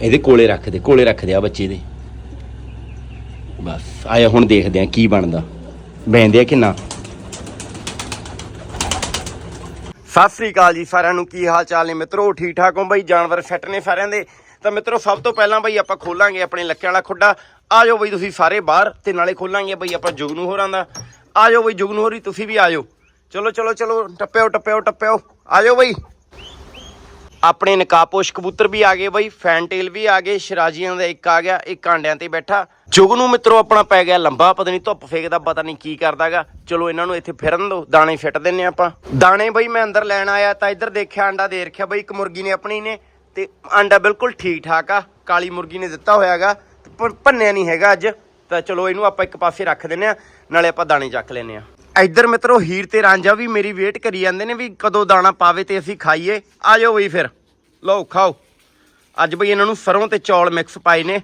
ਇਹਦੇ ਕੋਲੇ ਰੱਖ ਦੇ, ਕੋਲੇ ਰੱਖ ਦੇ ਆ ਬੱਚੇ ਦੇ। ਬਸ, ਆਇਆ ਹੁਣ ਦੇਖਦੇ ਆ ਕੀ ਬਣਦਾ। ਬੈਂਦੇ ਆ ਕਿੰਨਾ ਸਤਿ ਸ੍ਰੀ ਅਕਾਲ ਜੀ ਸਾਰਿਆਂ ਨੂੰ, ਕੀ ਹਾਲ ਚਾਲ ਨੇ? ਮਿੱਤਰੋ ਠੀਕ ਠਾਕ ਹੋ? ਬਈ, ਜਾਨਵਰ ਫਿੱਟ ਨੇ ਸਾਰਿਆਂ ਦੇ। ਤਾਂ ਮਿੱਤਰੋ, ਸਭ ਤੋਂ ਪਹਿਲਾਂ ਬਈ ਆਪਾਂ ਖੋਲਾਂਗੇ ਆਪਣੇ ਲੱਕਿਆਂ ਵਾਲਾ ਖੁੱਡਾ। ਆ ਜਾਓ ਬਈ ਤੁਸੀਂ ਸਾਰੇ ਬਾਹਰ ਤੇ ਨਾਲੇ ਖੋਲਾਂਗੇ ਬਈ ਆਪਾਂ ਜੁਗਨੂ ਹੋਰਾਂ ਦਾ। ਆ ਜਾਓ ਬਈ ਜੁਗਨੂ ਹੋਰੀ ਤੁਸੀਂ ਵੀ ਆ ਜਾਓ। ਚਲੋ ਚਲੋ ਚਲੋ, ਟੱਪਿਓ ਟੱਪਿਓ ਟੱਪਿਓ। ਆ ਜਾਓ ਬਈ। ਆਪਣੇ ਨਕਾਪੋਸ਼ ਕਬੂਤਰ ਵੀ ਆ ਗਏ ਬਈ ਫੈਨਟੇਲ ਵੀ ਆ ਗਏ, ਸ਼ਰਾਜੀਆਂ ਦਾ ਇੱਕ ਆ ਗਿਆ, ਇੱਕ ਆਂਡਿਆਂ ਤੇ ਬੈਠਾ। ਜੁਗ ਨੂੰ ਮਿੱਤਰੋ, ਆਪਣਾ ਪੈ ਗਿਆ ਲੰਬਾ, ਪਤਾ ਨਹੀਂ ਧੁੱਪ ਫੇਕਦਾ, ਪਤਾ ਨਹੀਂ ਕੀ ਕਰਦਾਗਾ। ਚਲੋ, ਇਹਨਾਂ ਨੂੰ ਇੱਥੇ ਫਿਰਨ ਦੋ ਦਾਣੇ ਫਿੱਟ ਦਿੰਨੇ ਆਪਾਂ। ਦਾਣੇ ਬਈ, ਮੈਂ ਅੰਦਰ ਲੈਣ ਆਇਆ, ਤਾਂ ਇੱਧਰ ਦੇਖਿਆ ਆਂਡਾ ਦੇ ਰੱਖਿਆ ਬਈ, ਇੱਕ ਮੁਰਗੀ ਨੇ ਆਪਣੀ ਨੇ, ਤੇ ਆਂਡਾ ਬਿਲਕੁਲ ਠੀਕ ਠਾਕ ਆ, ਕਾਲੀ ਮੁਰਗੀ ਨੇ ਦਿੱਤਾ ਹੋਇਆਗਾ ਪਰ ਭੰਨਿਆ ਨਹੀਂ ਹੈਗਾ ਅੱਜ। ਤਾਂ ਚਲੋ, ਇਹਨੂੰ ਆਪਾਂ ਇੱਕ ਪਾਸੇ ਰੱਖ ਦਿੰਨੇ ਆ, ਨਾਲੇ ਆਪਾਂ ਦਾਣੇ ਚੱਕ ਲੈਨੇ ਆ। ਇੱਧਰ ਮਿੱਤਰੋ, ਹੀਰ ਤੇ ਰਾਂਝਾ ਵੀ ਮੇਰੀ ਵੇਟ ਕਰੀ ਜਾਂਦੇ ਨੇ ਵੀ ਕਦੋਂ ਦਾਣਾ ਪਾਵੇ ਤੇ ਅਸੀਂ ਖਾਈਏ। ਆ ਜਾਓ ਬਈ ਫਿਰ। ਲਓ ਖਾਓ। ਅੱਜ ਬਈ ਇਹਨਾਂ ਨੂੰ ਸਰੋਂ ਤੇ ਚੌਲ ਮਿਕਸ ਪਾਏ ਨੇ।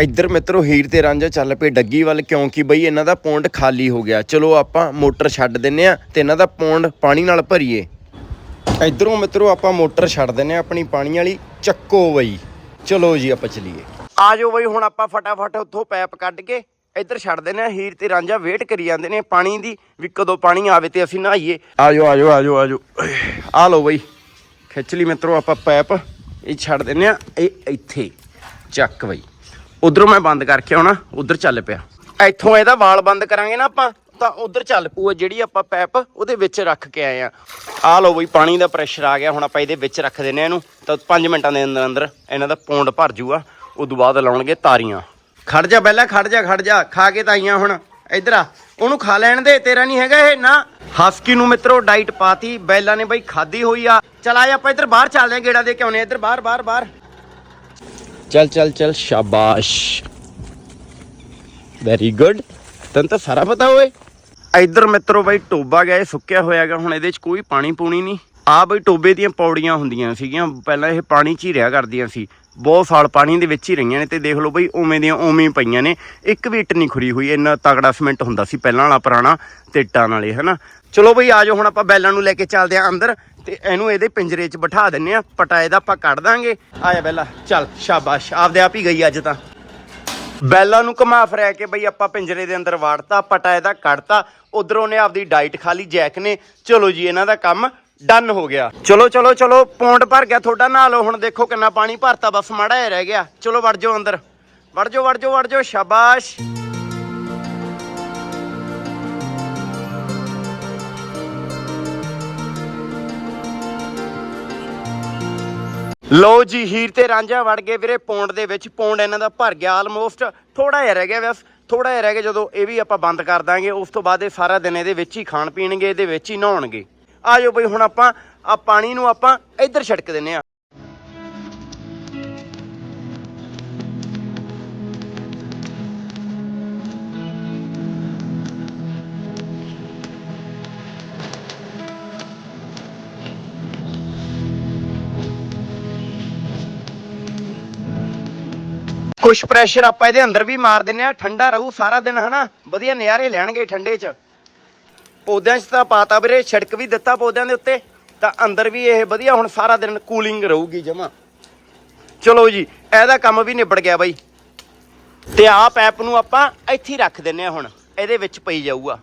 ਇੱਧਰ ਮਿੱਤਰੋ ਹੀਰ ਤੇ ਰਾਂਝਾ ਚੱਲ ਪਏ ਡੱਗੀ ਵੱਲ ਕਿਉਂਕਿ ਬਈ ਇਹਨਾਂ ਦਾ ਪੌਂਡ ਖਾਲੀ ਹੋ ਗਿਆ। ਚਲੋ ਆਪਾਂ ਮੋਟਰ ਛੱਡ ਦਿੰਨੇ ਆ ਤੇ ਇਹਨਾਂ ਦਾ ਪੌਂਡ ਪਾਣੀ ਨਾਲ ਭਰੀਏ। ਇੱਧਰੋਂ ਮਿੱਤਰੋ ਆਪਾਂ ਮੋਟਰ ਛੱਡ ਦਿੰਨੇ ਆ ਆਪਣੀ ਪਾਣੀ ਵਾਲੀ, ਚੱਕੋ ਬਈ। ਚਲੋ ਜੀ, ਆਪਾਂ ਚਲੀਏ। ਆ ਜਾਓ ਬਈ, ਹੁਣ ਆਪਾਂ ਫਟਾਫਟ ਉੱਥੋਂ ਪੈਪ ਕੱਢ ਕੇ ਇੱਧਰ ਛੱਡ ਦਿੰਨੇ ਆ। ਹੀਰ ਤੇ ਰਾਂਝਾ ਵੇਟ ਕਰੀ ਜਾਂਦੇ ਨੇ ਪਾਣੀ ਦੀ, ਵੀ ਕਦੋਂ ਪਾਣੀ ਆਵੇ ਤੇ ਅਸੀਂ ਨਹਾਈਏ। ਆ ਜਾਓ ਆ ਜਾਓ ਆ ਜਾਓ ਆ ਜਾਓ। ਆ ਲਓ ਬਈ, ਖਿੱਚ ਲਈ ਮਿੱਤਰੋ ਆਪਾਂ ਪੈਪ। ਇਹ ਛੱਡ ਦਿੰਨੇ ਆ, ਇਹ ਇੱਥੇ। ਚੱਕ ਬਈ। ਉਧਰੋਂ ਮੈਂ ਬੰਦ ਕਰਕੇ ਆਉਣਾ, ਉਧਰ ਚੱਲ ਪਿਆ। ਇੱਥੋਂ ਇਹਦਾ ਵਾਲ ਬੰਦ ਕਰਾਂਗੇ ਨਾ ਆਪਾਂ, ਤਾਂ ਉਧਰ ਚੱਲ ਪੂਆ ਜਿਹੜੀ ਆਪਾਂ ਪੈਪ ਉਹਦੇ ਵਿੱਚ ਰੱਖ ਕੇ ਆਏ ਆ। ਆ ਲਓ ਬਈ, ਪਾਣੀ ਦਾ ਪ੍ਰੈਸ਼ਰ ਆ ਗਿਆ, ਹੁਣ ਆਪਾਂ ਇਹਦੇ ਵਿੱਚ ਰੱਖ ਦਿੰਨੇ ਇਹਨੂੰ। ਤਾਂ 5 ਮਿੰਟਾਂ ਦੇ ਅੰਦਰ ਅੰਦਰ ਇਹਨਾਂ ਦਾ ਪੌਂਡ ਭਰ ਜੂਗਾ, ਉਦੋਂ ਬਾਅਦ ਲਾਉਣਗੇ ਤਾਰੀਆਂ। ਖੜ ਜਾ ਪਹਿਲਾਂ, ਖੜ ਜਾ ਖੜ ਜਾ, ਖਾ ਕੇ ਤਾਂ ਆਈਆਂ ਹੁਣ। ਇੱਧਰ ਆ, ਉਹਨੂੰ ਖਾ ਲੈਣ ਦੇ, ਤੇਰਾ ਨਹੀਂ ਹੈਗਾ ਇਹ, ਨਾ। ਹਸਕੀ ਨੂੰ ਮਿੱਤਰੋ, ਡਾਈਟ ਪਾਤੀ, ਬੈਲਾ ਨੇ ਬਈ ਖਾਦੀ ਹੋਈ ਆ। ਚਲ ਆਏ ਆਪਾਂ ਇੱਧਰ, ਬਾਹਰ ਚੱਲਦੇ ਆ ਗੇੜਾ ਦੇ ਕੇ ਆਉਨੇ ਆ, ਇੱਧਰ, ਬਾਹਰ ਬਾਹਰ ਬਾਹਰ। ਚੱਲ ਚੱਲ ਚੱਲ, ਸ਼ਾਬਾਸ਼। ਵੈਰੀ ਗੁੱਡ ਤੈਨੂੰ ਤਾਂ ਸਾਰਾ ਪਤਾ ਹੋਏ ਇੱਧਰ ਮਿੱਤਰੋ ਬਾਈ, ਟੋਬਾ ਗਿਆ ਸੁੱਕਿਆ ਹੋਇਆਗਾ ਹੁਣ ਇਹਦੇ 'ਚ ਕੋਈ ਪਾਣੀ ਪੂਣੀ ਨਹੀਂ। ਆ ਬਈ, ਟੋਬੇ ਦੀਆਂ ਪੌੜੀਆਂ ਹੁੰਦੀਆਂ ਸੀਗੀਆਂ। ਪਹਿਲਾਂ ਇਹ ਪਾਣੀ 'ਚ ਹੀ ਰਿਹਾ ਕਰਦੀਆਂ ਸੀ। ਬਹੁਤ ਸਾਲ ਪਾਣੀ ਦੇ ਵਿੱਚ ਹੀ ਰਹੀਆਂ ਨੇ ਤੇ ਦੇਖ ਲਓ ਬਈ, ਉਵੇਂ ਦੀਆਂ ਉਵੇਂ ਹੀ ਪਈਆਂ ਨੇ। ਇੱਕ ਵੀ ਇੱਟ ਨਹੀਂ ਖੁਰੀ ਹੋਈ। ਇੰਨਾ ਤਗੜਾ ਸੀਮੈਂਟ ਹੁੰਦਾ ਸੀ। ਪਹਿਲਾਂ ਵਾਲਾ ਪੁਰਾਣਾ ਤੇ ਇੱਟਾਂ ਨਾਲੇ, ਹਨਾ? ਚਲੋ ਬਈ ਆਜੋ ਹੁਣ ਆਪਾਂ ਬੈਲਾਂ ਨੂੰ ਲੈ ਕੇ ਚੱਲਦੇ ਆਂ ਅੰਦਰ ਤੇ ਇਹਨੂੰ ਇਹਦੇ ਪਿੰਜਰੇ 'ਚ ਬਿਠਾ ਦਿੰਨੇ ਆ ਪਟਾਏ ਦਾ ਆਪਾਂ ਕੱਢ ਦਾਂਗੇ। ਆਇਆ ਬੈਲਾ, ਚੱਲ, ਸ਼ਾਬਾਸ਼। ਆਪਦੇ ਆਪ ਹੀ ਗਈ ਅੱਜ ਤਾਂ। ਬੈਲਾਂ ਨੂੰ ਘੁਮਾ ਫਿਰਿਆ ਕੇ ਬਈ ਆਪਾਂ ਪਿੰਜਰੇ ਦੇ ਅੰਦਰ ਵਾੜਤਾ, ਪਟਾ ਇਹਦਾ ਕੱਢਤਾ। ਉਧਰੋਂ ਨੇ ਆਪਦੀ ਡਾਈਟ ਖਾ ਲਈ, ਜੈਕ ਨੇ। ਚਲੋ ਜੀ, ਇਹਨਾਂ ਦਾ ਕੰਮ ਡਨ ਹੋ ਗਿਆ। ਚਲੋ ਚਲੋ ਚਲੋ, ਪੌਂਡ ਭਰ ਗਿਆ ਤੁਹਾਡਾ। ਨਹਾ ਲਓ ਹੁਣ ਦੇਖੋ ਕਿੰਨਾ ਪਾਣੀ ਭਰਤਾ, ਬਸ ਮਾੜਾ ਹੀ ਰਹਿ ਗਿਆ। ਚਲੋ, ਵੜ ਜਾਓ ਅੰਦਰ। ਵੜ ਜਾਓ ਵੜ ਜਾਓ ਵੜ ਜਾਓ, ਸ਼ਾਬਾਸ਼। ਲੋ ਜੀ, ਹੀਰ ਤੇ ਰਾਂਝਾ ਵੜ ਗਏ ਵੀਰੇ ਪੌਂਡ ਦੇ ਵਿੱਚ। ਪੌਂਡ ਇਹਨਾਂ ਦਾ ਭਰ ਗਿਆ ਆਲਮੋਸਟ ਥੋੜਾ ਜਿਹਾ ਰਹਿ ਗਿਆ ਬਸ ਥੋੜਾ ਜਿਹਾ ਰਹਿ ਗਿਆ ਜਦੋਂ ਇਹ ਵੀ ਆਪਾਂ ਬੰਦ ਕਰ ਦਾਂਗੇ। ਉਸ ਤੋਂ ਬਾਅਦ ਇਹ ਸਾਰਾ ਦਿਨ ਇਹਦੇ ਵਿੱਚ ਹੀ ਖਾਣ ਪੀਣਗੇ, ਇਹਦੇ ਵਿੱਚ ਹੀ ਨਹਾਉਣਗੇ। ਆ ਜਾਓ ਬਈ, ਹੁਣ ਆਪਾਂ, ਆ ਪਾਣੀ ਨੂੰ ਆਪਾਂ ਇੱਧਰ ਛਿੜਕ ਦਿੰਨੇ ਆ ਕੁਛ ਪ੍ਰੈਸ਼ਰ ਆਪਾਂ ਇਹਦੇ ਅੰਦਰ ਵੀ ਮਾਰ ਦਿੰਨੇ ਆ ਠੰਡਾ ਰਹੂ ਸਾਰਾ ਦਿਨ, ਹਨਾ? ਵਧੀਆ ਨਜ਼ਾਰੇ ਲੈਣਗੇ ਠੰਡੇ 'ਚ। ਪੌਦਿਆਂ 'ਚ ਤਾਂ ਪਾਤਾ ਵੀਰੇ, ਛਿੜਕ ਵੀ ਦਿੱਤਾ ਪੌਦਿਆਂ ਦੇ ਉੱਤੇ, ਤਾਂ ਅੰਦਰ ਵੀ ਇਹ ਵਧੀਆ ਹੁਣ ਸਾਰਾ ਦਿਨ ਕੂਲਿੰਗ ਰਹੂਗੀ ਜਮਾ। ਚਲੋ ਜੀ, ਇਹਦਾ ਕੰਮ ਵੀ ਨਿਬੜ ਗਿਆ ਬਾਈ। ਤੇ ਆਹ ਪੈਪ ਨੂੰ ਆਪਾਂ ਇੱਥੇ ਰੱਖ ਦਿੰਨੇ ਆ ਹੁਣ, ਇਹਦੇ ਵਿੱਚ ਪਈ ਜਾਊਗਾ।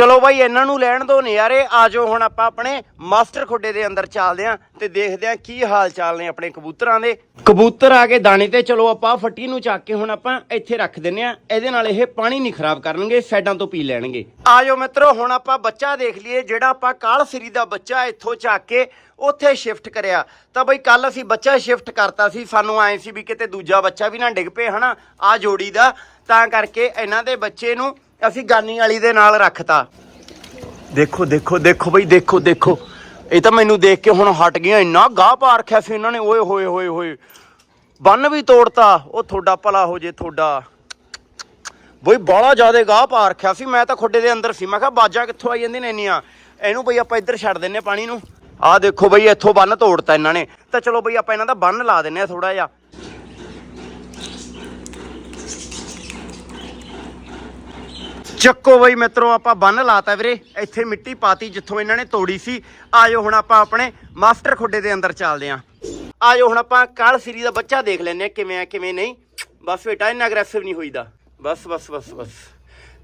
ਚਲੋ ਬਾਈ, ਇਹਨਾਂ ਨੂੰ ਲੈਣ ਦੋ ਨਜ਼ਾਰੇ। ਆਜੋ ਹੁਣ ਆਪਾਂ ਆਪਣੇ ਮਾਸਟਰ ਖੁੱਡੇ ਦੇ ਅੰਦਰ ਚੱਲਦੇ ਆਂ ਤੇ ਦੇਖਦੇ ਆਂ ਕੀ ਹਾਲ ਚਾਲ ਨੇ ਆਪਣੇ ਕਬੂਤਰਾਂ ਦੇ। ਕਬੂਤਰ ਆ ਕੇ ਦਾਣੇ ਤੇ ਚਲੋ ਆਪਾਂ ਫੱਟੀ ਨੂੰ ਚੱਕ ਕੇ ਹੁਣ ਆਪਾਂ ਇੱਥੇ ਰੱਖ ਦਿੰਨੇ ਆ। ਇਹਦੇ ਨਾਲ ਇਹ ਪਾਣੀ ਨਹੀਂ ਖਰਾਬ ਕਰਨਗੇ ਸਾਈਡਾਂ ਤੋਂ ਪੀ ਲੈਣਗੇ। ਆਜੋ ਮਿੱਤਰੋ, ਹੁਣ ਆਪਾਂ ਬੱਚਾ ਦੇਖ ਲਈਏ, ਜਿਹੜਾ ਆਪਾਂ ਕਾਲ ਸਰੀ ਦਾ ਬੱਚਾ ਇੱਥੋਂ ਚੱਕ ਕੇ ਉੱਥੇ ਸ਼ਿਫਟ ਕਰਿਆ। ਤਾਂ ਬਈ ਕੱਲ ਅਸੀਂ ਬੱਚਾ ਸ਼ਿਫਟ ਕਰਤਾ ਸੀ, ਸਾਨੂੰ ਆਏ ਸੀ ਵੀ ਕਿਤੇ ਦੂਜਾ ਬੱਚਾ ਵੀ ਨਾ ਡਿੱਗ ਪਏ, ਹਨਾ? ਆ ਜੋੜੀ ਦਾ। ਤਾਂ ਕਰਕੇ ਇਹਨਾਂ ਦੇ ਬੱਚੇ ਨੂੰ ਅਸੀਂ ਗਾਨੀ ਵਾਲੀ ਦੇ ਨਾਲ ਰੱਖਤਾ। ਦੇਖੋ ਦੇਖੋ ਦੇਖੋ ਬਈ, ਦੇਖੋ ਦੇਖੋ। ਇਹ ਤਾਂ ਮੈਨੂੰ ਦੇਖ ਕੇ ਹੁਣ ਹਟ ਗਿਆ ਇੰਨਾ ਗਾਹ ਪਾ ਰੱਖਿਆ ਸੀ ਇਹਨਾਂ ਨੇ। ਓਏ, ਹੋਏ ਹੋਏ ਹੋਏ। ਬੰਨ ਵੀ ਤੋੜਤਾ। ਉਹ ਤੁਹਾਡਾ ਭਲਾ ਹੋ ਜੇ ਤੁਹਾਡਾ। ਬਈ ਬਾਲਾ ਜ਼ਿਆਦਾ ਗਾਹ ਪਾ ਰੱਖਿਆ ਸੀ। ਮੈਂ ਤਾਂ ਖੁੱਡੇ ਦੇ ਅੰਦਰ ਸੀ। ਮੈਂ ਕਿਹਾ ਬਾਜਾਂ ਕਿੱਥੋਂ ਆਈ ਜਾਂਦੀਆਂ ਨੇ ਇੰਨੀਆਂ? ਇਹਨੂੰ ਬਈ ਆਪਾਂ ਇੱਧਰ ਛੱਡ ਦਿੰਨੇ ਪਾਣੀ ਨੂੰ। ਆਹ ਦੇਖੋ ਬਈ ਇੱਥੋਂ ਬੰਨ ਤੋੜਤਾ ਇਹਨਾਂ ਨੇ। ਤਾਂ ਚਲੋ ਬਈ ਆਪਾਂ ਇਹਨਾਂ ਦਾ ਬੰਨ ਲਾ ਦਿੰਨੇ ਆ ਥੋੜਾ ਜਿਹਾ। ਚੱਕੋ ਬਈ ਮਿੱਤਰੋ, ਆਪਾਂ ਬੰਨ ਲਾਤਾ ਵੀਰੇ। ਇੱਥੇ ਮਿੱਟੀ ਪਾਤੀ ਜਿੱਥੋਂ ਇਹਨਾਂ ਨੇ ਤੋੜੀ ਸੀ। ਆਜੋ ਹੁਣ ਆਪਾਂ ਆਪਣੇ ਮਾਸਟਰ ਖੁੱਡੇ ਦੇ ਅੰਦਰ ਚੱਲਦੇ ਆਂ। ਆਜੋ ਹੁਣ ਆਪਾਂ ਕਾਲ ਸਰੀ ਦਾ ਬੱਚਾ ਦੇਖ ਲੈਨੇ ਆ, ਕਿਵੇਂ ਆ, ਕਿਵੇਂ ਨਹੀਂ। ਬਸ ਬੇਟਾ, ਇੰਨਾ ਅਗਰੈਸਿਵ ਨਹੀਂ ਹੋਈਦਾ। ਬਸ ਬਸ ਬਸ ਬਸ।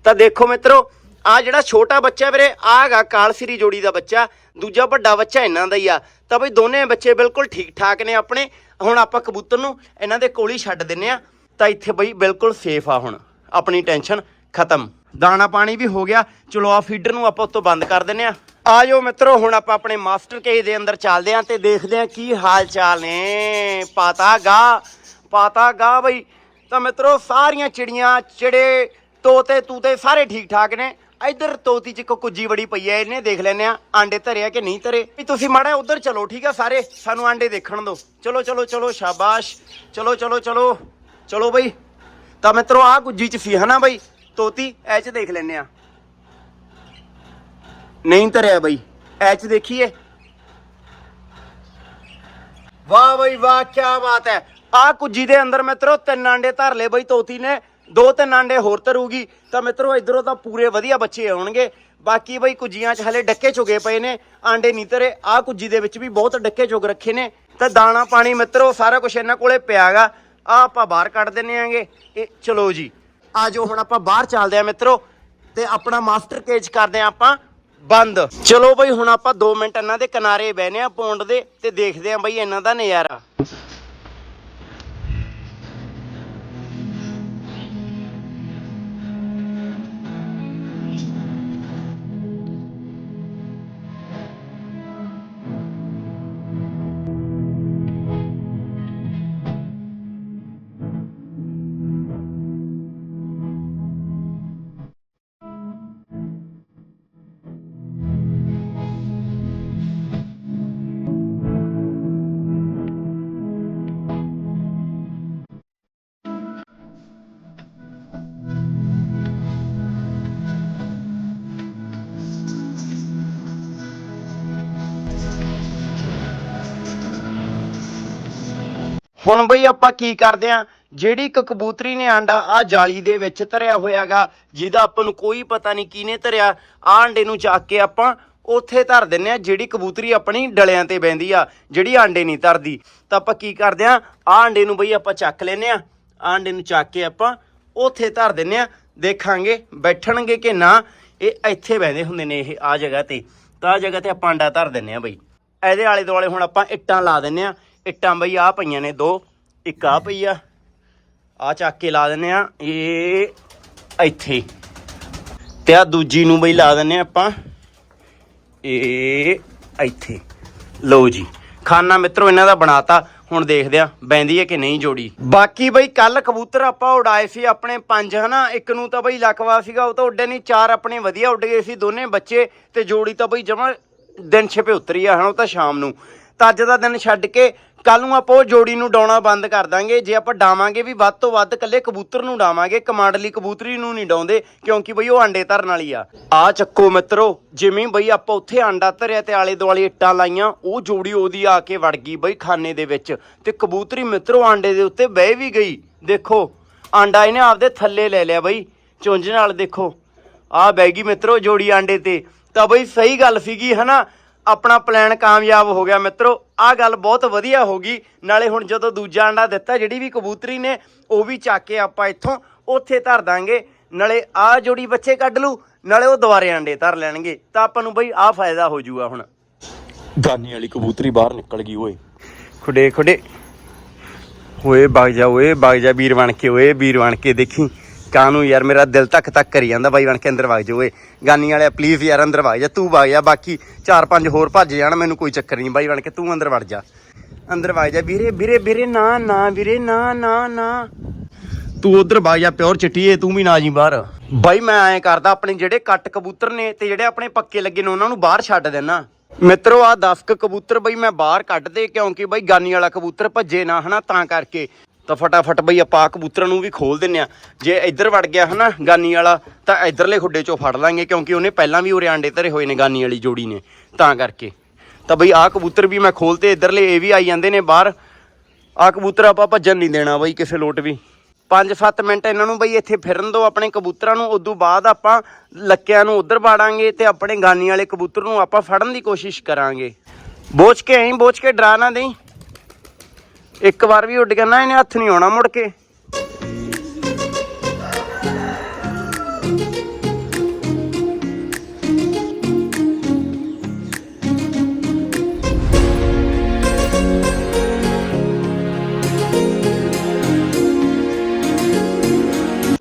ਤਾਂ ਦੇਖੋ ਮਿੱਤਰੋ, ਆ ਜਿਹੜਾ ਛੋਟਾ ਬੱਚਾ ਵੀਰੇ ਆਗਾ ਕਾਲ ਸਰੀ ਜੋੜੀ ਦਾ ਬੱਚਾ। ਦੂਜਾ ਵੱਡਾ ਬੱਚਾ ਇਹਨਾਂ ਦਾ ਹੀ ਆ। ਤਾਂ ਬਈ ਦੋਨੇ ਬੱਚੇ ਬਿਲਕੁਲ ਠੀਕ ਠਾਕ ਨੇ ਆਪਣੇ। ਹੁਣ ਆਪਾਂ ਕਬੂਤਰ ਨੂੰ ਇਹਨਾਂ ਦੇ ਕੋਲ ਹੀ ਛੱਡ ਦਿੰਨੇ ਆ। ਤਾਂ ਇੱਥੇ ਬਈ ਬਿਲਕੁਲ ਸੇਫ ਆ ਹੁਣ। ਆਪਣੀ ਟੈਨਸ਼ਨ ਖਤਮ। ਦਾਣਾ ਪਾਣੀ ਵੀ ਹੋ ਗਿਆ। ਚਲੋ ਆ ਫੀਡਰ ਨੂੰ ਆਪਾਂ ਉੱਤੋਂ ਬੰਦ ਕਰ ਦਿੰਨੇ ਆ ਆਜੋ ਮਿੱਤਰੋ, ਹੁਣ ਆਪਾਂ ਆਪਣੇ ਮਾਸਟਰ ਕੇਜ ਦੇ ਅੰਦਰ ਚੱਲਦੇ ਆਂ ਤੇ ਦੇਖਦੇ ਆਂ ਕੀ ਹਾਲ ਚਾਲ ਨੇ। ਪਾਤਾ ਗਾ ਪਾਤਾ ਗਾ ਬਈ। ਤਾਂ ਮਿੱਤਰੋ, ਸਾਰੀਆਂ ਚਿੜੀਆਂ, ਚਿੜੇ, ਤੋਤੇ, ਤੂਤੇ ਸਾਰੇ ਠੀਕ ਠਾਕ ਨੇ। ਇੱਧਰ ਤੋਤੀ ਚ ਇੱਕ ਕੁੱਜੀ ਬੜੀ ਪਈ ਐ ਇਹਨੇ ਦੇਖ ਲੈਨੇ ਆ ਆਂਡੇ ਧਰਿਆ ਕਿ ਨਹੀਂ ਧਰੇ। ਵੀ ਤੁਸੀਂ ਮਾੜਾ ਜਿਹਾ ਉੱਧਰ ਚਲੋ, ਠੀਕ ਆ ਸਾਰੇ? ਸਾਨੂੰ ਆਂਡੇ ਦੇਖਣ ਦਿਓ। ਚਲੋ ਚਲੋ ਚਲੋ, ਸ਼ਾਬਾਸ਼। ਚਲੋ ਚਲੋ ਚਲੋ। ਚਲੋ ਬਈ। ਤਾਂ ਮਿੱਤਰੋ ਆ ਗੁੱਜੀ ਚ ਸੀ ਹਨਾ ਬਈ? ਤੋਤੀ ਐਚ ਦੇਖ ਲੈਨੇ ਆ। ਨਹੀਂ ਧਰਿਆ ਬਈ ਐਚ ਦੇਖੀਏ। ਵਾਹ ਬਈ, ਵਾਹ ਕੀ ਬਾਤ ਹੈ। ਆ ਕੁੱਜੀ ਦੇ ਅੰਦਰ ਮਿੱਤਰੋ, ਤਿੰਨ ਆਂਡੇ ਧਰ ਲਏ ਬਈ ਤੋਤੀ ਨੇ। ਦੋ ਤਿੰਨ ਆਂਡੇ ਹੋਰ ਧਰੂਗੀ। ਤਾਂ ਮਿੱਤਰੋ, ਇਧਰੋਂ ਤਾਂ ਪੂਰੇ ਵਧੀਆ ਬੱਚੇ ਆਉਣਗੇ। ਬਾਕੀ ਬਈ ਕੁੱਜੀਆਂ 'ਚ ਹਲੇ ਡੱਕੇ ਚੁਗੇ ਪਏ ਨੇ, ਆਂਡੇ ਨਹੀਂ ਧਰੇ। ਆ ਕੁੱਜੀ ਦੇ ਵਿੱਚ ਵੀ ਬਹੁਤ ਡੱਕੇ ਚੁਗ ਰੱਖੇ ਨੇ। ਤਾਂ ਦਾਣਾ ਪਾਣੀ ਮਿੱਤਰੋ, ਸਾਰਾ ਕੁਝ ਇਹਨਾਂ ਕੋਲੇ ਪਿਆਗਾ। ਆ ਆਪਾਂ ਬਾਹਰ ਕੱਢ ਦਿੰਨੇ ਆਂਗੇ। ਇਹ ਚਲੋ ਜੀ। ਆ ਜਾਓ ਹੁਣ ਆਪਾਂ ਬਾਹਰ ਚੱਲਦੇ ਆ ਮਿੱਤਰੋ ਤੇ ਆਪਣਾ ਮਾਸਟਰ ਕੇਜ ਕਰਦੇ ਆ ਆਪਾਂ ਬੰਦ। ਚਲੋ ਬਈ ਹੁਣ ਆਪਾਂ 2 ਮਿੰਟ ਇਹਨਾਂ ਦੇ ਕਿਨਾਰੇ ਬਹਿਨੇ ਆ ਪੌਂਡ ਦੇ ਤੇ ਦੇਖਦੇ ਆ ਬਈ ਇਹਨਾਂ ਦਾ ਨਜ਼ਾਰਾ। ਹੁਣ ਬਈ ਆਪਾਂ ਕੀ ਕਰਦੇ ਆ? ਜਿਹੜੀ ਇੱਕ ਕਬੂਤਰੀ ਨੇ ਆਂਡਾ ਆ ਜਾਲੀ ਦੇ ਵਿੱਚ ਧਰਿਆ ਹੋਇਆਗਾ, ਜਿਹਦਾ ਆਪਾਂ ਨੂੰ ਕੋਈ ਪਤਾ ਨਹੀਂ ਕਿਹਨੇ ਧਰਿਆ ਆ ਆਂਡੇ ਨੂੰ ਚੱਕ ਕੇ ਆਪਾਂ ਉੱਥੇ ਧਰ ਦਿੰਨੇ ਆ, ਜਿਹੜੀ ਕਬੂਤਰੀ ਆਪਣੀ ਡਲਿਆਂ ਤੇ ਬੈੰਦੀ ਆ, ਜਿਹੜੀ ਆਂਡੇ ਨਹੀਂ ਧਰਦੀ। ਤਾਂ ਆਪਾਂ ਕੀ ਕਰਦੇ ਆ? ਆ ਆਂਡੇ ਨੂੰ ਬਈ ਆਪਾਂ ਚੱਕ ਲੈਨੇ ਆ ਆਂਡੇ ਨੂੰ ਚੱਕ ਕੇ ਆਪਾਂ ਉੱਥੇ ਧਰ ਦਿੰਨੇ ਆ। ਦੇਖਾਂਗੇ, ਬੈਠਣਗੇ ਕਿ ਨਾ, ਇਹ ਇੱਥੇ ਬੈੰਦੇ ਹੁੰਦੇ ਨੇ ਇਹ ਆ ਜਗ੍ਹਾ ਤੇ। ਤਾਂ ਆ ਜਗ੍ਹਾ ਤੇ ਆਪਾਂ ਆਂਡਾ ਧਰ ਦਿੰਨੇ ਆ ਬਈ। ਇਹਦੇ ਆਲੇ ਦੁਆਲੇ ਹੁਣ ਆਪਾਂ ਇੱਟਾਂ ਲਾ ਦਿੰਨੇ ਆ। ਇੱਟਾਂ ਬਈ ਆ ਪਈਆਂ ਨੇ ਦੋ, ਇੱਕ ਆ ਪਈ ਆ। ਆ ਚੱਕ ਕੇ ਲਾ ਦਿੰਨੇ ਆ, ਇਹ ਇੱਥੇ। ਤੇ ਆ ਦੂਜੀ ਨੂੰ ਬਈ ਲਾ ਦਿੰਨੇ ਆ ਆਪਾਂ, ਇਹ ਇੱਥੇ। ਲਓ ਜੀ, ਖਾਨਾ ਮਿੱਤਰੋ, ਇਹਨਾਂ ਦਾ ਬਣਾਤਾ। ਹੁਣ ਦੇਖਦੇ ਆ ਬੈਂਦੀ ਹੈ ਕਿ ਨਹੀਂ ਜੋੜੀ। ਬਾਕੀ ਬਈ ਕੱਲ ਕਬੂਤਰ ਆਪਾਂ ਉਡਾਏ ਸੀ ਆਪਣੇ ਪੰਜ, ਹਨਾ? ਇੱਕ ਨੂੰ ਤਾਂ ਬਈ ਲਕਵਾ ਸੀਗਾ, ਉਹ ਤਾਂ ਉੱਡੇ ਨਹੀਂ, ਚਾਰ ਆਪਣੇ ਵਧੀਆ ਉੱਡ ਗਏ ਸੀ ਦੋਨੇ ਬੱਚੇ, ਤੇ ਜੋੜੀ ਤਾਂ ਬਈ ਜਮਾ ਦਿਨ ਛਿਪੇ ਉਤਰੀ ਆ, ਹਨਾ? ਉਹ ਤਾਂ ਸ਼ਾਮ ਨੂੰ। ਤਾਂ ਅੱਜ ਦਾ ਦਿਨ ਛੱਡ ਕੇ ਕੱਲ ਨੂੰ ਆਪਾਂ ਉਹ ਜੋੜੀ ਨੂੰ ਡਾਉਣਾ ਬੰਦ ਕਰ ਦਾਂਗੇ। ਜੇ ਆਪਾਂ ਡਾਵਾਂਗੇ ਵੀ ਵੱਧ ਤੋਂ ਵੱਧ ਕੱਲੇ ਕਬੂਤਰ ਨੂੰ ਡਾਵਾਂਗੇ, ਕਮਾਂਡਲੀ ਕਬੂਤਰੀ ਨੂੰ ਨਹੀਂ ਡਾਉਂਦੇ, ਕਿਉਂਕਿ ਬਈ ਉਹ ਆਂਡੇ ਧਰਨ ਵਾਲੀ ਆ। ਆ ਚੱਕੋ ਮਿੱਤਰੋ, ਜਿਵੇਂ ਬਈ ਆਪਾਂ ਉੱਥੇ ਆਂਡਾ ਧਰਿਆ ਤੇ ਆਲੇ ਦੁਆਲੇ ਇੱਟਾਂ ਲਾਈਆਂ, ਉਹ ਜੋੜੀ ਉਹਦੀ ਆ ਕੇ ਵੜ ਗਈ ਬਈ ਖਾਨੇ ਦੇ ਵਿੱਚ। ਤੇ ਕਬੂਤਰੀ ਮਿੱਤਰੋ ਆਂਡੇ ਦੇ ਉੱਤੇ ਬਹਿ ਵੀ ਗਈ। ਦੇਖੋ ਆਂਡਾ ਇਹਨੇ ਆਪਦੇ ਥੱਲੇ ਲੈ ਲਿਆ ਬਈ। ਚੁੰਝ ਨਾਲ ਦੇਖੋ। ਆ ਬਹਿ ਗਈ ਮਿੱਤਰੋ ਜੋੜੀ ਆਂਡੇ ਤੇ। ਤਾਂ ਬਈ ਸਹੀ ਗੱਲ ਸੀਗੀ, ਹਨਾ? ਆਪਣਾ ਪਲਾਨ ਕਾਮਯਾਬ ਹੋ ਗਿਆ ਮਿੱਤਰੋ। ਆ ਗੱਲ ਬਹੁਤ ਵਧੀਆ ਹੋ ਗਈ। ਨਾਲੇ ਹੁਣ ਜਦੋਂ ਦੂਜਾ ਆਂਡਾ ਦਿੱਤਾ ਜਿਹੜੀ ਵੀ ਕਬੂਤਰੀ ਨੇ ਉਹ ਵੀ ਚੱਕ ਕੇ ਆਪਾਂ ਇੱਥੋਂ ਉੱਥੇ ਧਰ ਦਾਂਗੇ। ਨਾਲੇ ਆ ਜੋੜੀ ਬੱਚੇ ਕੱਢ ਲੂ ਨਾਲੇ ਉਹ ਦੁਬਾਰੇ ਆਂਡੇ ਧਰ ਲੈਣਗੇ। ਤਾਂ ਆਪਾਂ ਨੂੰ ਬਈ ਆ ਫਾਇਦਾ ਹੋ ਜਾਊਗਾ ਹੁਣ। ਗਾਨੀ ਵਾਲੀ ਕਬੂਤਰੀ ਬਾਹਰ ਨਿਕਲ ਗਈ ਓਏ। ਖੁੱਡੇ ਖੁੱਡੇ। ਓਏ ਵਗ ਜਾ ਓਏ ਵਗ ਜਾ ਵੀਰ ਬਣ ਕੇ ਓਏ ਵੀਰ ਬਣ ਕੇ ਦੇਖੀ। ਕਾਨੂੰ ਯਾਰ, ਮੇਰਾ ਦਿਲ ਤੱਕ ਤੱਕ ਕਰੀ ਜਾਂਦਾ ਬਾਈ ਬਣ ਕੇ ਅੰਦਰ ਵਗ ਜਾ ਓਏ। ਗਾਨੀ ਵਾਲਿਆ ਪਲੀਜ਼ ਯਾਰ ਅੰਦਰ ਵਗ ਜਾ, ਤੂੰ ਵਗ ਜਾ, ਬਾਕੀ ਚਾਰ ਪੰਜ ਹੋਰ ਭੱਜ ਜਾਣ, ਮੈਨੂੰ ਕੋਈ ਚੱਕਰ ਨਹੀਂ ਬਾਈ ਬਣ ਕੇ, ਤੂੰ ਅੰਦਰ ਵੜ ਜਾ। ਅੰਦਰ ਵਗ ਜਾ, ਵੀਰੇ ਵੀਰੇ ਵੀਰੇ, ਨਾ ਨਾ, ਵੀਰੇ, ਨਾ ਨਾ ਨਾ। ਤੂੰ ਉਧਰ ਵਗ ਜਾ, ਪਿਓਰ ਚਿੱਟੀਏ ਤੂੰ ਵੀ ਨਾ ਜੀ ਬਾਹਰ। ਬਾਈ ਮੈਂ ਐਂ ਕਰਦਾ, ਆਪਣੇ ਜਿਹੜੇ ਕੱਟ ਕਬੂਤਰ ਨੇ ਤੇ ਜਿਹੜੇ ਆਪਣੇ ਪੱਕੇ ਲੱਗੇ ਨੇ, ਉਹਨਾਂ ਨੂੰ ਬਾਹਰ ਛੱਡ ਦੇਣਾ ਮਿੱਤਰੋ ਆ 10 ਕਬੂਤਰ ਬਈ ਮੈਂ ਬਾਹਰ ਕੱਢ ਦੇ, ਕਿਉਂਕਿ ਬਈ ਗਾਨੀ ਵਾਲਾ ਕਬੂਤਰ ਭੱਜੇ ਨਾ, ਹਨਾ, ਤਾਂ ਕਰਕੇ। ਤਾਂ ਫਟਾਫਟ ਬਈ ਆਪਾਂ ਆਹ ਕਬੂਤਰਾਂ ਨੂੰ ਵੀ ਖੋਲ ਦਿੰਨੇ ਆ। ਜੇ ਇੱਧਰ ਵੜ ਗਿਆ ਹਨਾ ਗਾਨੀ ਵਾਲਾ, ਤਾਂ ਇੱਧਰਲੇ ਖੁੱਡੇ ਚੋਂ ਫੜ ਲਾਂਗੇ, ਕਿਉਂਕਿ ਉਹਨੇ ਪਹਿਲਾਂ ਵੀ ਉਰੇ ਆਂਡੇ ਧਰੇ ਹੋਏ ਨੇ ਗਾਨੀ ਵਾਲੀ ਜੋੜੀ ਨੇ, ਤਾਂ ਕਰਕੇ। ਤਾਂ ਬਈ ਆਹ ਕਬੂਤਰ ਵੀ ਮੈਂ ਖੋਲਤੇ, ਇੱਧਰਲੇ ਇਹ ਵੀ ਆਈ ਜਾਂਦੇ ਨੇ ਬਾਹਰ। ਆਹ ਕਬੂਤਰ ਆਪਾਂ ਭੱਜਣ ਨਹੀਂ ਦੇਣਾ ਬਈ ਕਿਸੇ ਲੋਟ ਵੀ। 5-7 ਮਿੰਟ ਇਹਨਾਂ ਨੂੰ ਬਈ ਇੱਥੇ ਫਿਰਨ ਦਿਓ ਆਪਣੇ ਕਬੂਤਰਾਂ ਨੂੰ, ਉਦੋਂ ਬਾਅਦ ਆਪਾਂ ਲੱਕਿਆਂ ਨੂੰ ਉਧਰ ਬਾੜਾਂਗੇ ਤੇ ਆਪਣੇ ਗਾਨੀ ਵਾਲੇ ਕਬੂਤਰ ਨੂੰ ਆਪਾਂ ਫੜਨ ਦੀ ਕੋਸ਼ਿਸ਼ ਕਰਾਂਗੇ। ਬੋਚ ਕੇ ਐਂ ਬੋਚ ਕੇ ਡਰਾ ਨਾ ਦੇਈ। ਇੱਕ ਵਾਰ ਵੀ ਉੱਡ ਗਿਆ, ਨਾ ਇਹਨੇ ਹੱਥ ਨਹੀਂ ਆਉਣਾ ਮੁੜ ਕੇ।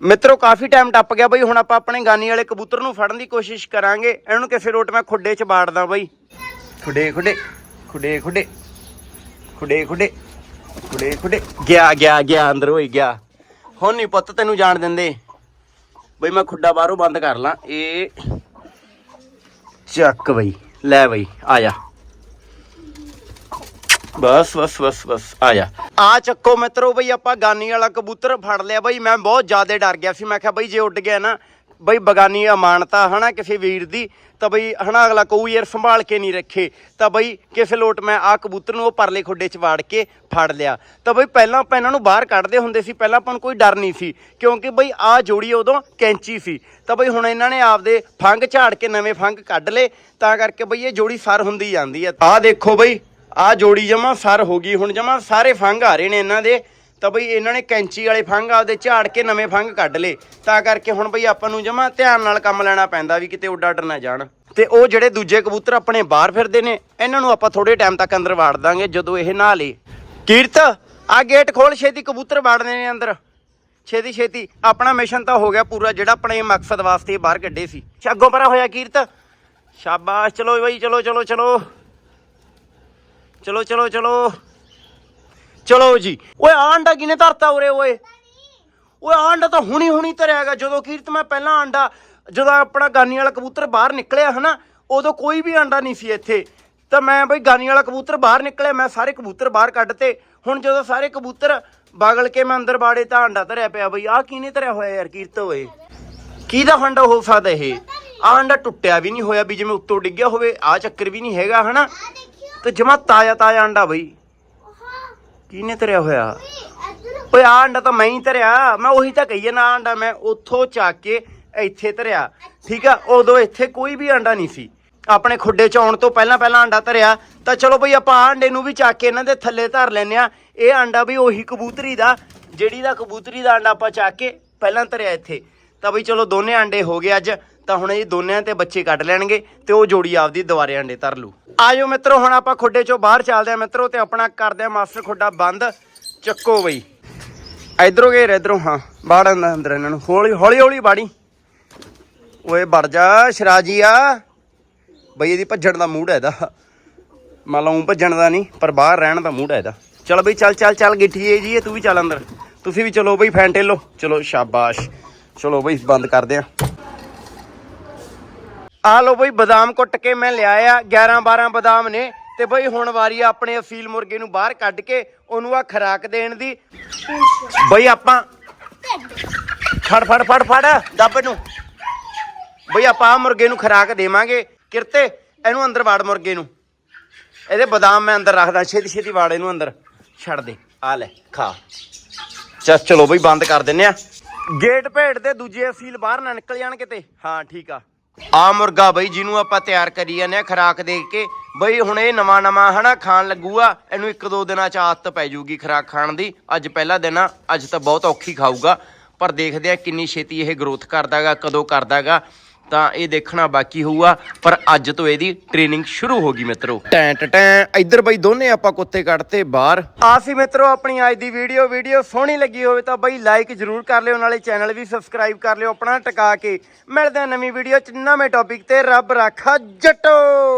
ਮਿੱਤਰੋ, ਕਾਫੀ ਟਾਈਮ ਟੱਪ ਗਿਆ ਬਈ, ਹੁਣ ਆਪਾਂ ਆਪਣੇ ਗਾਨੀ ਵਾਲੇ ਕਬੂਤਰ ਨੂੰ ਫੜਨ ਦੀ ਕੋਸ਼ਿਸ਼ ਕਰਾਂਗੇ। ਇਹਨੂੰ ਕਿਸੇ ਰੋਟ ਮੈਂ ਖੁੱਡੇ 'ਚ ਬਾੜਦਾ ਬਈ। ਖੁੱਡੇ ਖੁੱਡੇ ਖੁੱਡੇ ਖੁੱਡੇ ਖੁੱਡੇ ਖੁੱਡੇ। ਖੁੱਡੇ ਖੁੱਡੇ ਗਿਆ ਗਿਆ ਗਿਆ, ਅੰਦਰ ਹੋਈ, ਗਿਆ। ਹੁਣ ਨਹੀਂ ਪੁੱਤ ਤੈਨੂੰ ਜਾਣ ਦਿੰਦੇ। ਬਈ ਮੈਂ ਖੁੱਡਾ ਬਾਹਰੋਂ ਬੰਦ ਕਰ ਲਾਂ। ਇਹ ਚੱਕ ਬਈ। ਲੈ ਬਈ, ਆ ਜਾ। ਬਸ ਬਸ ਬਸ ਬਸ ਆਇਆ ਆ ਚੱਕੋ ਮਿੱਤਰੋ ਬਈ, ਆਪਾਂ ਗਾਨੀ ਵਾਲਾ ਕਬੂਤਰ ਫੜ ਲਿਆ। ਬਈ ਮੈਂ ਬਹੁਤ ਜ਼ਿਆਦਾ ਡਰ ਗਿਆ ਸੀ। ਮੈਂ ਕਿਹਾ ਬਈ ਜੇ ਉੱਡ ਗਿਆ ਨਾ ਬਈ ਬਗਾਨੀ ਅਮਾਨਤਾ, ਹਨਾ, ਕਿਸੇ ਵੀਰ ਦੀ, ਤਾਂ ਬਈ, ਹਨਾ, ਅਗਲਾ ਕਹੂ, ਯਾਰ, ਸੰਭਾਲ ਕੇ ਨਹੀਂ ਰੱਖੇ। ਤਾਂ ਬਈ, ਕਿਸੇ ਲੋਟ ਮੈਂ ਆ ਕਬੂਤਰ ਨੂੰ ਉਹ ਪਰਲੇ ਖੁੱਡੇ 'ਚ ਵਾੜ ਕੇ ਫੜ ਲਿਆ। ਤਾਂ ਬਈ, ਪਹਿਲਾਂ ਆਪਾਂ ਇਹਨਾਂ ਨੂੰ ਬਾਹਰ ਕੱਢਦੇ ਹੁੰਦੇ ਸੀ, ਪਹਿਲਾਂ ਆਪਾਂ ਨੂੰ ਕੋਈ ਡਰ ਨਹੀਂ ਸੀ, ਕਿਉਂਕਿ ਬਈ ਆ ਜੋੜੀ ਉਦੋਂ ਕੈਂਚੀ ਸੀ। ਤਾਂ ਬਈ, ਹੁਣ ਇਹਨਾਂ ਨੇ ਆਪਦੇ ਫੰਗ ਝਾੜ ਕੇ ਨਵੇਂ ਫੰਗ ਕੱਢ ਲਏ, ਤਾਂ ਕਰਕੇ ਬਈ, ਇਹ ਜੋੜੀ ਸਰ ਹੁੰਦੀ ਜਾਂਦੀ ਆ ਆਹ ਦੇਖੋ ਬਈ ਆ ਜੋੜੀ ਜਮਾ ਸਰ ਹੋ ਗਈ, ਹੁਣ ਜਮਾ ਸਾਰੇ ਫੰਗ ਆ ਰਹੇ ਨੇ ਇਹਨਾਂ ਦੇ। ਤਾਂ ਬਈ ਇਹਨਾਂ ਨੇ ਕੈਂਚੀ ਵਾਲੇ ਫੰਗ ਆਪਦੇ ਝਾੜ ਕੇ ਨਵੇਂ ਫੰਗ ਕੱਢ ਲਏ। ਤਾਂ ਕਰਕੇ ਹੁਣ ਬਈ ਆਪਾਂ ਨੂੰ ਜਮਾ ਧਿਆਨ ਨਾਲ ਕੰਮ ਲੈਣਾ ਪੈਂਦਾ ਵੀ ਕਿਤੇ ਉੱਡ ਅੱਡ ਨਾ ਜਾਣ। ਤੇ ਉਹ ਜਿਹੜੇ ਦੂਜੇ ਕਬੂਤਰ ਆਪਣੇ ਬਾਹਰ ਫਿਰਦੇ ਨੇ, ਇਹਨਾਂ ਨੂੰ ਆਪਾਂ ਥੋੜੇ ਟਾਈਮ ਤੱਕ ਅੰਦਰ ਵਾੜ ਦਾਂਗੇ, ਜਦੋਂ ਇਹ ਨਹਾ ਲੇ। ਕੀਰਤ ਆ ਗੇਟ ਖੋਲ, ਛੇਤੀ ਕਬੂਤਰ ਵਾੜਨੇ ਨੇ ਅੰਦਰ। ਛੇਤੀ ਛੇਤੀ। ਆਪਣਾ ਮਿਸ਼ਨ ਤਾਂ ਹੋ ਗਿਆ ਪੂਰਾ, ਜਿਹੜਾ ਆਪਣੇ ਮਕਸਦ ਵਾਸਤੇ ਬਾਹਰ ਕੱਢੇ ਸੀ। ਅੱਗੋਂ ਪਰਾ ਹੋਇਆ ਕੀਰਤ। ਸ਼ਾਬਾਸ਼, ਚਲੋ ਬਈ, ਚਲੋ ਚਲੋ ਚਲੋ। ਚਲੋ ਚਲੋ ਚਲੋ। ਚਲੋ ਜੀ। ਓਏ ਆਂਡਾ ਕਿਨੇ ਧਰਤਾ ਉਰੇ ਓਏ? ਓਏ ਆਂਡਾ ਤਾਂ ਹੁਣੀ ਹੁਣੀ ਧਰਿਆਗਾ ਜਦੋਂ ਕੀਰਤ ਮੈਂ ਪਹਿਲਾਂ ਆਂਡਾ ਜਦੋਂ ਆਪਣਾ ਗਾਨੀ ਵਾਲਾ ਕਬੂਤਰ ਬਾਹਰ ਨਿਕਲਿਆ ਹਨਾ ਉਦੋਂ ਕੋਈ ਵੀ ਆਂਡਾ ਨਹੀਂ ਸੀ ਇੱਥੇ। ਤਾਂ ਮੈਂ ਬਈ ਗਾਨੀ ਵਾਲਾ ਕਬੂਤਰ ਬਾਹਰ ਨਿਕਲਿਆ ਮੈਂ ਸਾਰੇ ਕਬੂਤਰ ਬਾਹਰ ਕੱਢਤੇ ਹੁਣ ਜਦੋਂ ਸਾਰੇ ਕਬੂਤਰ ਬਾਗਲ ਕੇ ਮੈਂ ਅੰਦਰ ਬਾੜੇ ਤਾਂ ਆਂਡਾ ਧਰਿਆ ਪਿਆ। ਬਈ ਆਹ ਕਿਨੇ ਧਰਿਆ ਹੋਇਆ ਯਾਰ ਕੀਰਤ ਓਏ? ਕਿਹਦਾ ਆਂਡਾ ਹੋ ਸਕਦਾ ਇਹ? ਆਹ ਆਂਡਾ ਟੁੱਟਿਆ ਵੀ ਨਹੀਂ ਹੋਇਆ ਵੀ ਜਿਵੇਂ ਉੱਤੋਂ ਡਿੱਗਿਆ ਹੋਵੇ ਆ ਚੱਕਰ ਵੀ ਨਹੀਂ ਹੈਗਾ ਹਨਾ? ਤੇ ਜਮਾ ਤਾਜ਼ਾ ਤਾਜ਼ਾ ਅੰਡਾ ਬਈ। ਕਿਹਨੇ ਧਰਿਆ ਹੋਇਆ? ਓਏ ਆ ਅੰਡਾ ਤਾਂ ਮੈਂ ਹੀ ਧਰਿਆ ਮੈਂ ਉਹੀ ਤਾਂ ਕਹੀਏ ਨਾ ਅੰਡਾ, ਮੈਂ ਉੱਥੋਂ ਚੱਕ ਕੇ ਇੱਥੇ ਧਰਿਆ ਠੀਕ ਆ? ਉਦੋਂ ਇੱਥੇ ਕੋਈ ਵੀ ਅੰਡਾ ਨਹੀਂ ਸੀ। ਆਪਣੇ ਖੁੱਡੇ ਚ ਆਉਣ ਤੋਂ ਪਹਿਲਾਂ ਪਹਿਲਾਂ ਅੰਡਾ ਧਰਿਆ ਤਾਂ ਚਲੋ ਬਈ ਆਪਾਂ ਆਹ ਅੰਡੇ ਨੂੰ ਵੀ ਚੱਕ ਕੇ ਇਹਨਾਂ ਦੇ ਥੱਲੇ ਧਰ ਲੈਨੇ ਆ ਇਹ ਅੰਡਾ ਵੀ ਉਹੀ ਕਬੂਤਰੀ ਦਾ, ਜਿਹੜੀ ਦਾ ਕਬੂਤਰੀ ਦਾ ਅੰਡਾ ਆਪਾਂ ਚੱਕ ਕੇ ਪਹਿਲਾਂ ਧਰਿਆ ਇੱਥੇ। ਤਾਂ ਬਈ ਚਲੋ ਦੋਨੇ ਅੰਡੇ ਹੋ ਗਏ ਅੱਜ। ਤਾਂ ਹੁਣ ਇਹ ਦੋਨਿਆਂ ਤੇ ਬੱਚੇ ਕੱਢ ਲੈਣਗੇ ਤੇ ਉਹ ਜੋੜੀ ਆਪਦੀ ਦੁਬਾਰੇ ਅੰਡੇ ਧਰ ਲੂ। ਆਜੋ ਮਿੱਤਰੋ, ਹੁਣ ਆਪਾਂ ਖੁੱਡੇ ਚੋਂ ਬਾਹਰ ਚੱਲਦੇ ਆ ਮਿੱਤਰੋ ਤੇ ਆਪਣਾ ਕਰਦੇ ਆ ਮਾਸਟਰ ਖੁੱਡਾ ਬੰਦ। ਚੱਕੋ ਬਈ। ਇਧਰੋਂ ਗਏ ਇਧਰੋਂ ਹਾਂ ਬਾੜ ਅੰਦਰ ਇਹਨਾਂ ਨੂੰ। ਹੌਲੀ ਹੌਲੀ ਹੌਲੀ ਬਾੜੀ। ਓਏ, ਵੜ ਜਾ ਸ਼ਰਾਜੀਆ ਬਈ, ਇਹਦੀ ਭੱਜਣ ਦਾ ਮੂਡ ਹੈ ਇਹਦਾ। ਮੰਨ ਲਓ ਭੱਜਣ ਦਾ ਨਹੀਂ, ਪਰ ਬਾਹਰ ਰਹਿਣ ਦਾ ਮੂਡ ਹੈ ਇਹਦਾ। ਚਲ ਬਈ, ਚੱਲ ਚੱਲ ਚੱਲ ਗਿੱਠੀਏ ਜੀ ਤੂੰ ਵੀ ਚੱਲ ਅੰਦਰ। ਤੁਸੀਂ ਵੀ ਚਲੋ ਬਈ, ਫੈਂਟੇ ਲੋ ਚਲੋ, ਸ਼ਾਬਾਸ਼। ਚਲੋ ਬਈ, ਬੰਦ ਕਰਦੇ ਆ ਆ ਲੋ ਬਈ, ਬਦਾਮ ਕੁੱਟ ਕੇ ਮੈਂ ਲਿਆਇਆ 11 12 ਬਦਾਮ ਨੇ। ਤੇ ਬਈ, ਹੁਣ ਵਾਰੀ ਆ ਆਪਣੇ ਅਫੀਲ ਮੁਰਗੇ ਨੂੰ ਬਾਹਰ ਕੱਢ ਕੇ ਉਹਨੂੰ ਆ ਖਰਾਕ ਦੇਣ ਦੀ। ਬਈ, ਆਪਾਂ ਫੜ ਫੜ ਫੜ ਫੜ, ਦੱਬ ਨੂੰ ਬਈ, ਆਪਾਂ ਆਹ ਮੁਰਗੇ ਨੂੰ ਖਰਾਕ ਦੇਵਾਂਗੇ। ਕਿਰਤੇ, ਇਹਨੂੰ ਅੰਦਰ ਵਾੜ ਮੁਰਗੇ ਨੂੰ। ਇਹਦੇ ਬਦਾਮ ਮੈਂ ਅੰਦਰ ਰੱਖਦਾ, ਛੇਤੀ ਛੇਤੀ ਵਾੜ ਇਹਨੂੰ ਅੰਦਰ। ਛੱਡ ਦੇ ਆ ਲੈ, ਖਾ। ਚੱਲ, ਚਲੋ ਬਈ, ਬੰਦ ਕਰ ਦਿੰਨੇ ਆ। ਗੇਟ ਭੇੜ ਦੇ, ਦੂਜੇ ਅਫੀਲ ਬਾਹਰ ਨਾ ਨਿਕਲ ਜਾਣ ਕਿਤੇ। ਹਾਂ, ਠੀਕ ਆ। ਆ ਮੁਰਗਾ ਬਈ, ਜਿਹਨੂੰ ਆਪਾਂ ਤਿਆਰ ਕਰੀ ਜਾਂਦੇ ਆ ਖਰਾਕ ਦੇ ਕੇ। ਬਈ, ਹੁਣ ਇਹ ਨਵਾਂ ਨਵਾਂ, ਹਨਾ, ਖਾਣ ਲੱਗੂਗਾ। ਇਹਨੂੰ ਇੱਕ ਦੋ ਦਿਨਾਂ ਚ ਆਦਤ ਪੈ ਜਾਊਗੀ ਖਰਾਕ ਖਾਣ ਦੀ। ਅੱਜ ਪਹਿਲਾ ਦਿਨ ਆ, ਅੱਜ ਤਾਂ ਬਹੁਤ ਔਖੀ ਖਾਊਗਾ। ਪਰ ਦੇਖਦੇ ਆ ਕਿੰਨੀ ਛੇਤੀ ਇਹ ਗਰੋਥ ਕਰਦਾਗਾ, ਕਦੋਂ ਕਰਦਾਗਾ। ਤਾਂ ਇਹ ਦੇਖਣਾ ਬਾਕੀ ਹੋਊਗਾ ਪਰ ਅੱਜ ਤੋਂ ਇਹਦੀ ਟ੍ਰੇਨਿੰਗ ਸ਼ੁਰੂ ਹੋ ਗਈ ਮਿੱਤਰੋ। ਟੈਂ ਟੈਂ ਇੱਧਰ ਬਈ ਦੋਨੇ ਆਪਾਂ ਕੁੱਤੇ ਕੱਢਤੇ ਬਾਹਰ। ਆ ਸੀ ਮਿੱਤਰੋ ਆਪਣੀ ਅੱਜ ਦੀ ਵੀਡੀਓ ਵੀਡੀਓ ਸੋਹਣੀ ਲੱਗੀ ਹੋਵੇ ਤਾਂ ਬਈ ਲਾਈਕ ਜਰੂਰ ਕਰ ਲਿਓ ਨਾਲੇ ਚੈਨਲ ਵੀ ਸਬਸਕ੍ਰਾਈਬ ਕਰ ਲਿਓ ਆਪਣਾ ਟਿਕਾ ਕੇ। ਮਿਲਦੇ ਆ ਨਵੀਂ ਵੀਡੀਓ ਚ ਨਵੇਂ ਟੌਪਿਕ ਤੇ ਰੱਬ ਰਾਖਾ ਜੱਟੋ!